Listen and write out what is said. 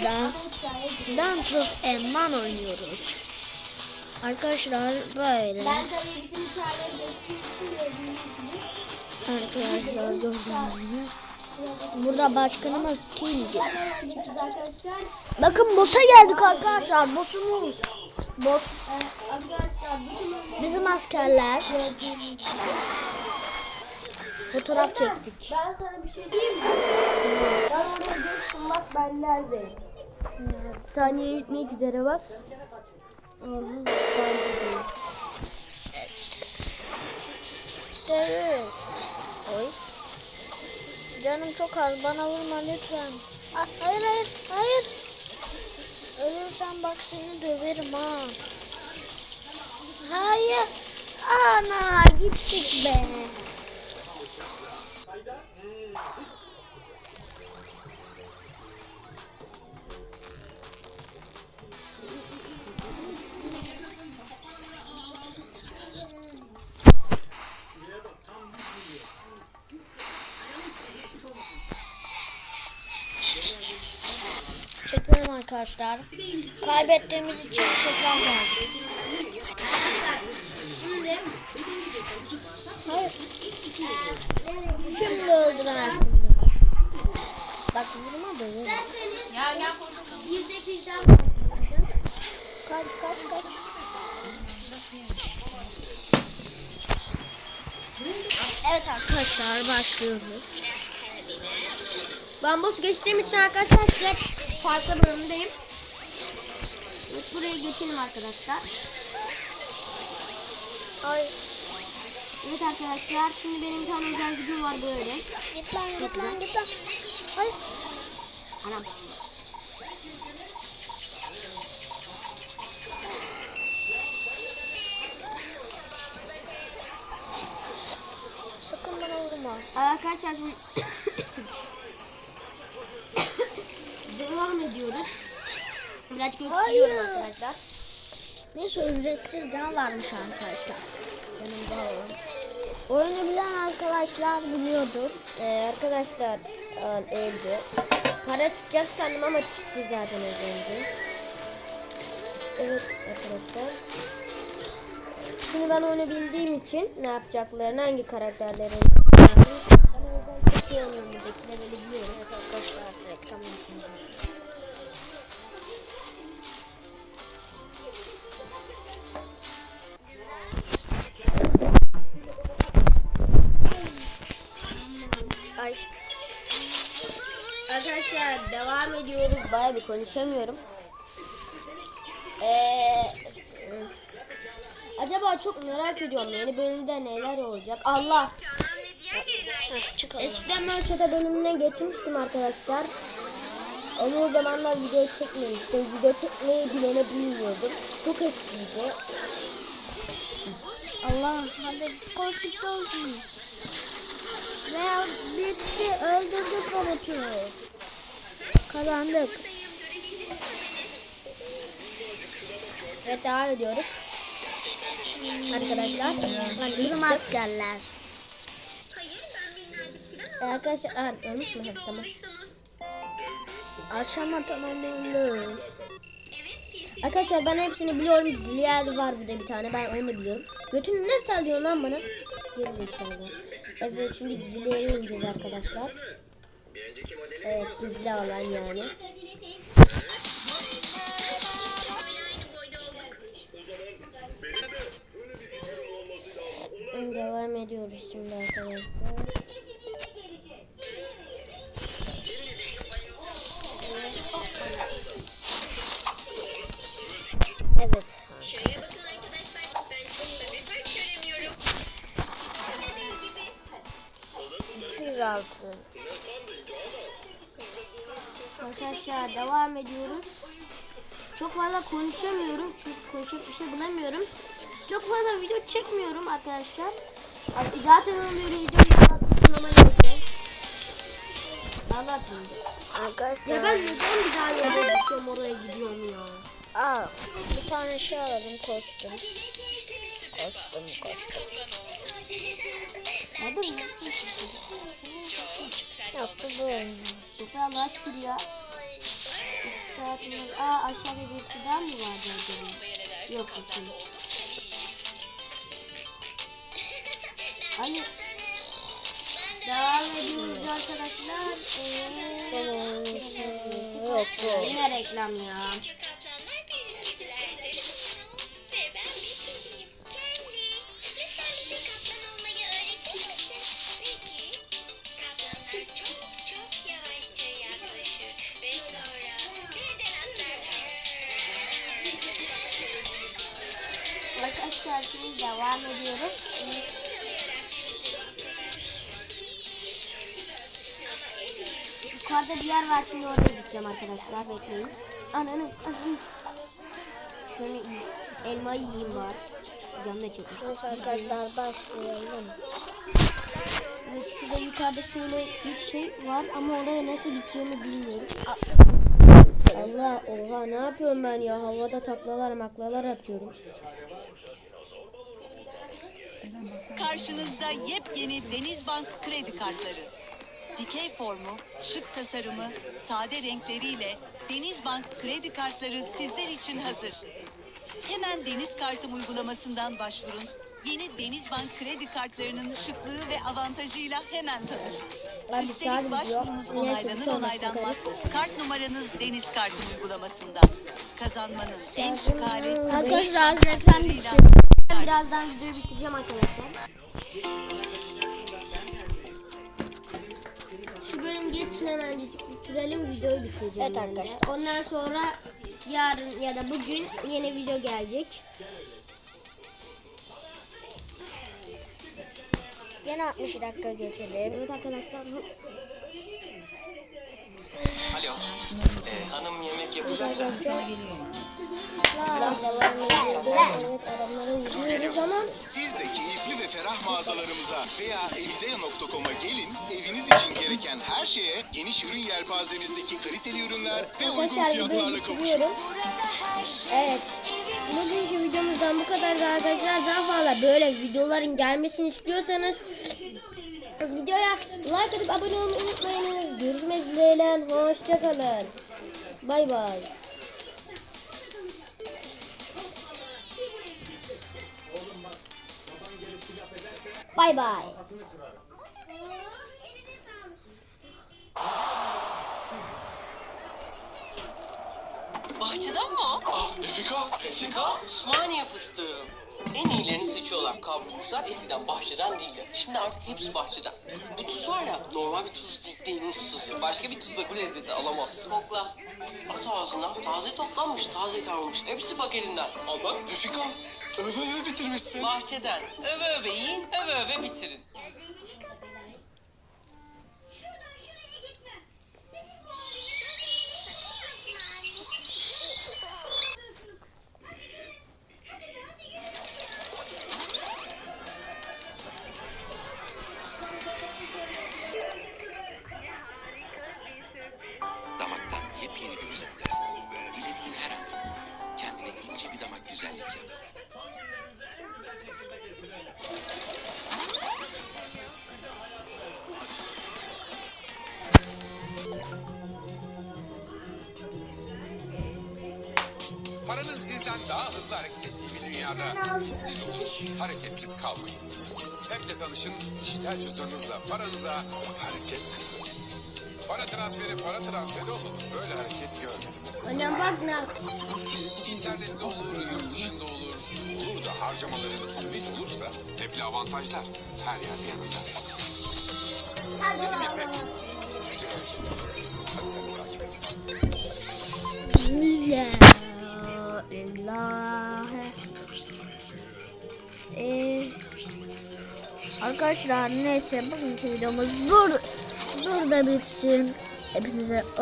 videomuzda Dantuk Emman oynuyoruz. Arkadaşlar böyle. Ben tabii bütün. Arkadaşlar gördüğünüz. Burada başkanımız arkadaşlar Bakın boss'a geldik arkadaşlar. Boss'umuz. Boss. e, bütün Bizim askerler. Fotoğraf çektik. Ben sana bir şey diyeyim mi? Ben orada geçtim bak ben neredeyim. Saniye gitmek üzere bak. Dövüş. Oy. Canım çok az bana vurma lütfen. Hayır hayır hayır. Ölürsen bak seni döverim ha. Hayır. Ana gittik be. Çekiyorum arkadaşlar. Kaybettiğimiz için geldik. Şimdi Hayır. Şimdi öldüremezsin. Bak vurma da vurma. ya gel bir de birden Kaç kaç kaç. Evet arkadaşlar başlıyoruz. Ben boss geçtiğim için arkadaşlar size farklı bölümdeyim. Evet, buraya geçelim arkadaşlar. Ay Evet arkadaşlar şimdi benim tane özel gücüm var böyle. git lan git lan git lan. Hayır. Anam. Sakın bana vurma. Arkadaşlar şimdi devam ediyoruz. Birazcık öksürüyorum arkadaşlar. Neyse ücretsiz can varmış arkadaşlar. Yanımda olan. Oyunu bilen arkadaşlar biliyordur. Ee, arkadaşlar e, öldü. Para çıkacak sandım ama çıktı zaten az önce. Evet arkadaşlar. Şimdi ben oyunu bildiğim için ne yapacaklarını, hangi karakterlerin Arkadaşlar devam ediyoruz. Baya bir konuşamıyorum. Ee, acaba çok merak ediyorum yeni bölümde neler olacak. Allah. Eskiden ben çete bölümüne geçmiştim arkadaşlar. Ama o zamanlar video çekmemiştim. Video çekmeyi bilene bilmiyordum. Çok eskiydi. Allah hadi korkut olsun. Ve bitti öldürdük robotu. Kazandık. Evet devam ediyoruz. Arkadaşlar. Ben Bizim askerler. Ee, arkadaşlar ha, ölmüş mü? Tamam. Aşama tamamlandı. Arkadaşlar ben hepsini biliyorum. Ziliyel var burada bir tane. Ben onu da biliyorum. Götünü ne sallıyor lan bana? Geri zekalı. Evet şimdi gizliye ineceğiz arkadaşlar. Evet gizli alan yani. Devam ediyoruz şimdi arkadaşlar. Evet. 206. Arkadaşlar devam ediyoruz. Çok fazla konuşamıyorum çünkü konuşacak bir şey bulamıyorum. Çok fazla video çekmiyorum arkadaşlar. Zaten sınava gireceğim. Allah. Arkadaşlar. Ya ben neden bir daha yere oraya gidiyorum ya. Aa, bir tane şey alalım kostüm. Kostüm kostüm. Nerede mi? Yok bu bu oyun. Süper Allah şükür ya. hayatımız... Aa aşağıda birisi daha mı vardı acaba? Yok değil. Hani devam ediyoruz arkadaşlar. Ee, Yok bu. yine reklam ya. Yukarıda bir yer var şimdi oraya gideceğim arkadaşlar bekleyin. Ananı ananı. Şunu yiyeyim. Elma yiyeyim var. Canım da çekmiş. Neyse arkadaşlar başlayalım. Evet şurada yukarıda şöyle bir şey var ama oraya nasıl gideceğimi bilmiyorum. Allah oha ne yapıyorum ben ya havada taklalar maklalar atıyorum. Karşınızda yepyeni Denizbank kredi kartları. Dikey formu, şık tasarımı, sade renkleriyle Denizbank kredi kartları sizler için hazır. Hemen Deniz Kartım uygulamasından başvurun. Yeni Denizbank kredi kartlarının şıklığı ve avantajıyla hemen tanışın. Üstelik başvurunuz onaylanır şey onaylanmaz. bakarız. Kart numaranız Deniz Kartım uygulamasından. Kazanmanın en Şey, şık hali Arkadaşlar reklam bitti. Birazdan videoyu bitireceğim arkadaşlar. Bölüm geçsin hemencik bitirelim videoyu bitireceğim. Evet arkadaşlar. Ondan sonra yarın ya da bugün yeni video gelecek. Gene 60 dakika geçelim. Evet arkadaşlar. Alo. Ee, hanım yemek yapacak da. Siz de keyifli mağazalarımıza veya evideya.com'a gelin, eviniz için gereken her şeye geniş ürün yelpazemizdeki kaliteli ürünler ve uygun Arkadaşlar videoyu fiyatlarla kavuşun. bitiriyorum. Evet. Bugünkü videomuzdan bu kadar arkadaşlar. Daha fazla böyle videoların gelmesini istiyorsanız videoya like atıp abone olmayı unutmayınız. Görüşmek dileğiyle. Hoşçakalın. Bay bay. Bay bay. Bahçeden mi o? Ah Refika, Refika, Osmaniye fıstığı. En iyilerini seçiyorlar. Kavrulmuşlar eskiden bahçeden değildi. Şimdi artık hepsi bahçeden. Bu tuz var ya normal bir tuz değil deniz tuzu. Başka bir tuzla bu lezzeti alamazsın. Kokla. At ağzına. Taze toplanmış, taze kavrulmuş. Hepsi paketinden. Al bak. Refika, öve öve bitirmişsin. Bahçeden. Öve öve yiyin, öve öve bitirin. Daha hızlı hareket ettiği bir dünyada sessiz olun, hareketsiz kalmayın. App'le tanışın, dijital cüzdanınızla paranıza hareket. Para transferi para transferi olun. Böyle hareket görmediniz. Annem bak ne İnternette olur, yurt dışında olur. Olur da harcamaların temiz olursa app'le avantajlar her yerde yanında. Benim Apple. Arkadaşlar neyse bugünkü videomuz bur burada bitsin. Hepinize